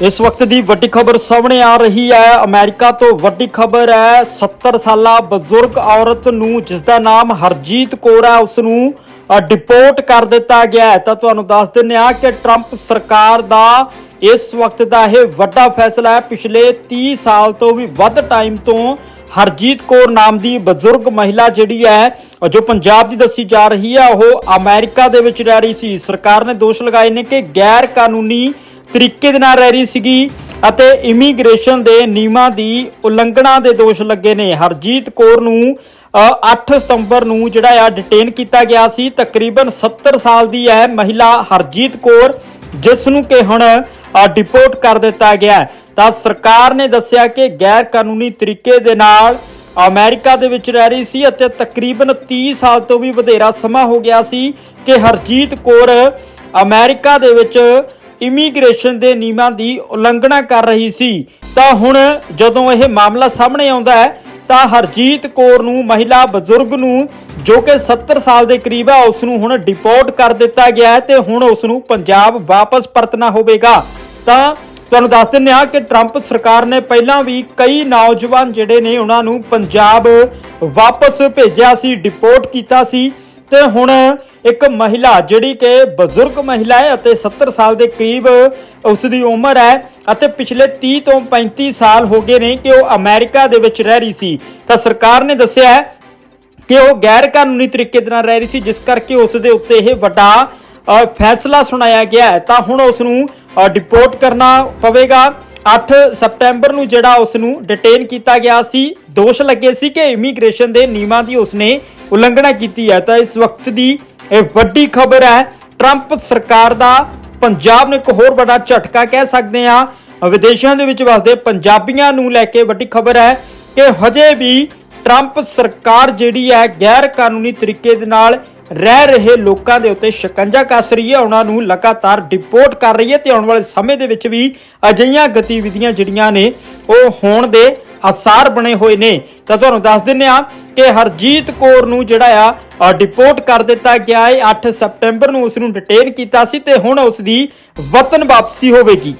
ਇਸ ਵਕਤ ਦੀ ਵੱਡੀ ਖਬਰ ਸਾਹਮਣੇ ਆ ਰਹੀ ਹੈ। ਅਮਰੀਕਾ ਤੋਂ ਵੱਡੀ ਖਬਰ ਹੈ 70 ਸਾਲਾ ਬਜ਼ੁਰਗ ਔਰਤ ਨੂੰ ਜਿਸ ਦਾ ਨਾਮ ਹਰਜੀਤ ਕੌਰ ਹੈ ਉਸ ਨੂੰ ਡਿਪੋਰਟ ਕਰ ਦਿੱਤਾ ਗਿਆ ਹੈ। ਤਾਂ ਤੁਹਾਨੂੰ ਦੱਸ ਦਿੰਦੇ ਆ ਕਿ ਟਰੰਪ ਸਰਕਾਰ ਦਾ ਇਸ ਵਕਤ ਦਾ ਇਹ ਵੱਡਾ ਫੈਸਲਾ ਹੈ। ਪਿਛਲੇ 30 ਸਾਲ ਤੋਂ ਵੀ ਵੱਧ ਟਾਈਮ ਤੋਂ ਹਰਜੀਤ ਕੌਰ ਨਾਮ ਦੀ ਬਜ਼ੁਰਗ ਮਹਿਲਾ ਜਿਹੜੀ ਹੈ, ਜੋ ਪੰਜਾਬ ਦੀ ਦੱਸੀ ਜਾ ਰਹੀ ਹੈ, ਉਹ ਅਮਰੀਕਾ ਦੇ ਵਿੱਚ ਰਹਿ ਰਹੀ ਸੀ। ਸਰਕਾਰ ਨੇ ਦੋਸ਼ ਲਗਾਏ ਨੇ ਕਿ ਗੈਰ ਕਾਨੂੰਨੀ ਤਰੀਕੇ ਦੇ ਨਾਲ ਰਹਿ ਰਹੀ ਸੀਗੀ ਅਤੇ ਇਮੀਗ੍ਰੇਸ਼ਨ ਦੇ ਨਿਯਮਾਂ ਦੀ ਉਲੰਘਣਾ ਦੇ ਦੋਸ਼ ਲੱਗੇ ਨੇ। ਹਰਜੀਤ ਕੌਰ ਨੂੰ ਅ, 8 ਸਤੰਬਰ ਨੂੰ ਜਿਹੜਾ ਆ ਡਿਟੇਨ ਕੀਤਾ ਗਿਆ ਸੀ। ਤਕਰੀਬਨ 70 ਸਾਲ ਦੀ ਹੈ ਮਹਿਲਾ ਹਰਜੀਤ ਕੌਰ ਜਿਸ ਨੂੰ ਕਿ ਹੁਣ ਡਿਪੋਰਟ ਕਰ ਦਿੱਤਾ ਗਿਆ ਤਾਂ ਸਰਕਾਰ ਨੇ ਦੱਸਿਆ ਕਿ ਗੈਰ ਕਾਨੂੰਨੀ ਤਰੀਕੇ ਦੇ ਨਾਲ ਅਮਰੀਕਾ ਦੇ ਵਿੱਚ ਰਹਿ ਰਹੀ ਸੀ ਅਤੇ ਤਕਰੀਬਨ 30 ਸਾਲ ਤੋਂ ਵੀ ਵਧੇਰਾ ਸਮਾਂ ਹੋ ਗਿਆ ਸੀ ਕਿ ਹਰਜੀਤ ਕੌਰ ਅਮਰੀਕਾ ਦੇ ਵਿੱਚ ਇਮੀਗ੍ਰੇਸ਼ਨ ਦੇ ਨਿਯਮਾਂ ਦੀ ਉਲੰਘਣਾ ਕਰ ਰਹੀ ਸੀ। ਤਾਂ ਹੁਣ ਜਦੋਂ ਇਹ ਮਾਮਲਾ ਸਾਹਮਣੇ ਆਉਂਦਾ ਹੈ, ਤਾਂ ਹਰਜੀਤ ਕੌਰ ਨੂੰ, ਮਹਿਲਾ ਬਜ਼ੁਰਗ ਨੂੰ, ਜੋ ਕਿ 70 ਸਾਲ ਦੇ ਕਰੀਬ ਹੈ ਉਸ ਨੂੰ ਹੁਣ ਡਿਪੋਰਟ ਕਰ ਦਿੱਤਾ ਗਿਆ ਹੈ ਤੇ ਹੁਣ ਉਸ ਨੂੰ ਪੰਜਾਬ ਵਾਪਸ ਪਰਤਣਾ ਹੋਵੇਗਾ। ਤਾਂ ਤੁਹਾਨੂੰ ਦੱਸ ਦਿੰਦੇ ਹਾਂ ਕਿ ਟਰੰਪ ਸਰਕਾਰ ਨੇ ਪਹਿਲਾਂ ਵੀ ਕਈ ਨੌਜਵਾਨ ਜਿਹੜੇ ਨੇ, ਉਹਨਾਂ ਨੂੰ ਪੰਜਾਬ ਵਾਪਸ ਭੇਜਿਆ ਸੀ ਡਿਪੋਰਟ ਕੀਤਾ ਸੀ। ਤੇ ਹੁਣ ਇੱਕ ਮਹਿਲਾ ਜਿਹੜੀ ਕਿ ਬਜ਼ੁਰਗ ਮਹਿਲਾ ਹੈ ਅਤੇ 70 ਸਾਲ ਦੇ ਕਰੀਬ ਉਸ ਦੀ ਉਮਰ ਹੈ ਅਤੇ ਪਿਛਲੇ 30 ਤੋਂ 35 ਸਾਲ ਹੋ ਗਏ ਨੇ ਕਿ ਉਹ ਅਮਰੀਕਾ ਦੇ ਵਿੱਚ ਰਹਿ ਰਹੀ ਸੀ। ਤਾਂ ਸਰਕਾਰ ਨੇ ਦੱਸਿਆ ਹੈ ਕਿ ਉਹ ਗੈਰ ਕਾਨੂੰਨੀ ਤਰੀਕੇ ਦੇ ਨਾਲ ਰਹਿ ਰਹੀ ਸੀ, ਜਿਸ ਕਰਕੇ ਉਸ ਦੇ ਉੱਤੇ ਇਹ ਵੱਡਾ ਫੈਸਲਾ ਸੁਣਾਇਆ ਗਿਆ ਹੈ। ਤਾਂ ਹੁਣ ਉਸ ਨੂੰ ਡਿਪੋਰਟ ਕਰਨਾ ਪਵੇਗਾ। 8 ਸਪਟੈਂਬਰ ਨੂੰ ਜਿਹੜਾ ਉਸ ਨੂੰ ਡਿਟੇਨ ਕੀਤਾ ਗਿਆ ਸੀ, ਦੋਸ਼ ਲੱਗੇ ਸੀ ਕਿ ਇਮੀਗ੍ਰੇਸ਼ਨ ਦੇ ਨਿਯਮਾਂ ਦੀ ਉਸਨੇ ਉਲੰਘਣਾ ਕੀਤੀ ਹੈ। ਤਾਂ ਇਸ ਵਕਤ ਦੀ ਇਹ ਵੱਡੀ ਖਬਰ ਹੈ, ਟਰੰਪ ਸਰਕਾਰ ਦਾ ਪੰਜਾਬ ਨੂੰ ਇੱਕ ਹੋਰ ਵੱਡਾ ਝਟਕਾ ਕਹਿ ਸਕਦੇ ਆ ਵਿਦੇਸ਼ਾਂ ਦੇ ਵਿੱਚ ਵਸਦੇ ਪੰਜਾਬੀਆਂ ਨੂੰ ਲੈ ਕੇ ਵੱਡੀ ਖਬਰ ਹੈ ਕਿ ਹਜੇ ਵੀ ਟਰੰਪ ਸਰਕਾਰ ਜਿਹੜੀ ਹੈ ਗੈਰ ਕਾਨੂੰਨੀ ਤਰੀਕੇ ਦੇ ਨਾਲ ਰਹਿ ਰਹੇ ਲੋਕਾਂ ਦੇ ਉੱਤੇ ਸ਼ਿਕੰਜਾ ਕੱਸ ਰਹੀ ਹੈ। ਉਹਨਾਂ ਨੂੰ ਲਗਾਤਾਰ ਡਿਪੋਰਟ ਕਰ ਰਹੀ ਹੈ ਤੇ ਆਉਣ ਵਾਲੇ ਸਮੇਂ ਦੇ ਵਿੱਚ ਵੀ ਅਜਿਹੀਆਂ ਗਤੀਵਿਧੀਆਂ ਜਿਹੜੀਆਂ ਨੇ, ਉਹ ਹੋਣ ਦੇ ਆਸਾਰ ਬਣੇ ਹੋਏ ਨੇ। ਤਾਂ ਤੁਹਾਨੂੰ ਦੱਸ ਦਿੰਨੇ ਆ ਕਿ ਹਰਜੀਤ ਕੌਰ ਨੂੰ ਜਿਹੜਾ ਆ ਡਿਪੋਰਟ ਕਰ ਦਿੱਤਾ ਗਿਆ ਹੈ। 8 ਸਪਟੈਂਬਰ ਨੂੰ ਉਸ ਨੂੰ ਡਿਟੇਨ ਕੀਤਾ ਸੀ ਤੇ ਹੁਣ ਉਸ ਦੀ ਵਤਨ ਵਾਪਸੀ ਹੋਵੇਗੀ।